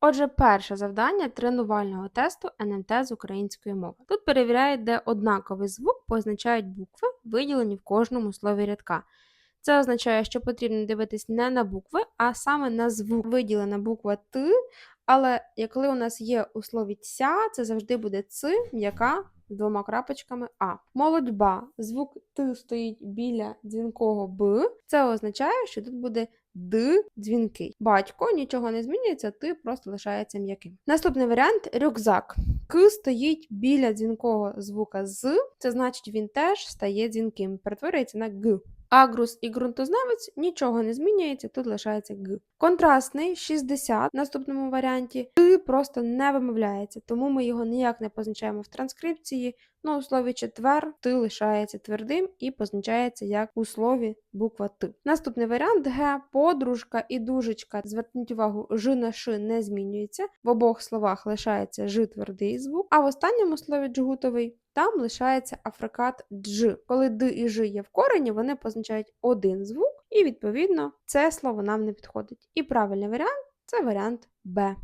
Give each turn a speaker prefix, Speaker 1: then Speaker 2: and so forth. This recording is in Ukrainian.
Speaker 1: Отже, перше завдання тренувального тесту НМТ з української мови. Тут перевіряють, де однаковий звук позначають букви, виділені в кожному слові рядка. Це означає, що потрібно дивитись не на букви, а саме на звук. Виділена буква Т, але коли у нас є у слові ця, це завжди буде ц, м'яка з двома крапочками А. Молодьба. Звук Т стоїть біля дзвінкого Б. Це означає, що тут буде Д дзвінкий. Батько нічого не змінюється, Т просто лишається м'яким. Наступний варіант рюкзак. К стоїть біля дзвінкого звука з, це значить він теж стає дзвінким, перетворюється на Г. Агрус і ґрунтознавець нічого не змінюється, тут лишається Г. Контрастний 60 в наступному варіанті Т просто не вимовляється, тому ми його ніяк не позначаємо в транскрипції. Ну, у слові четвер Т лишається твердим і позначається як у слові буква Т. Наступний варіант Г. Подружка і дужечка. Зверніть увагу, Ж на Ш не змінюється. В обох словах лишається Ж твердий звук, а в останньому слові джгутовий там лишається африкат дж. Коли д і ж є в корені, вони позначають один звук, і відповідно це слово нам не підходить. І правильний варіант це варіант Б.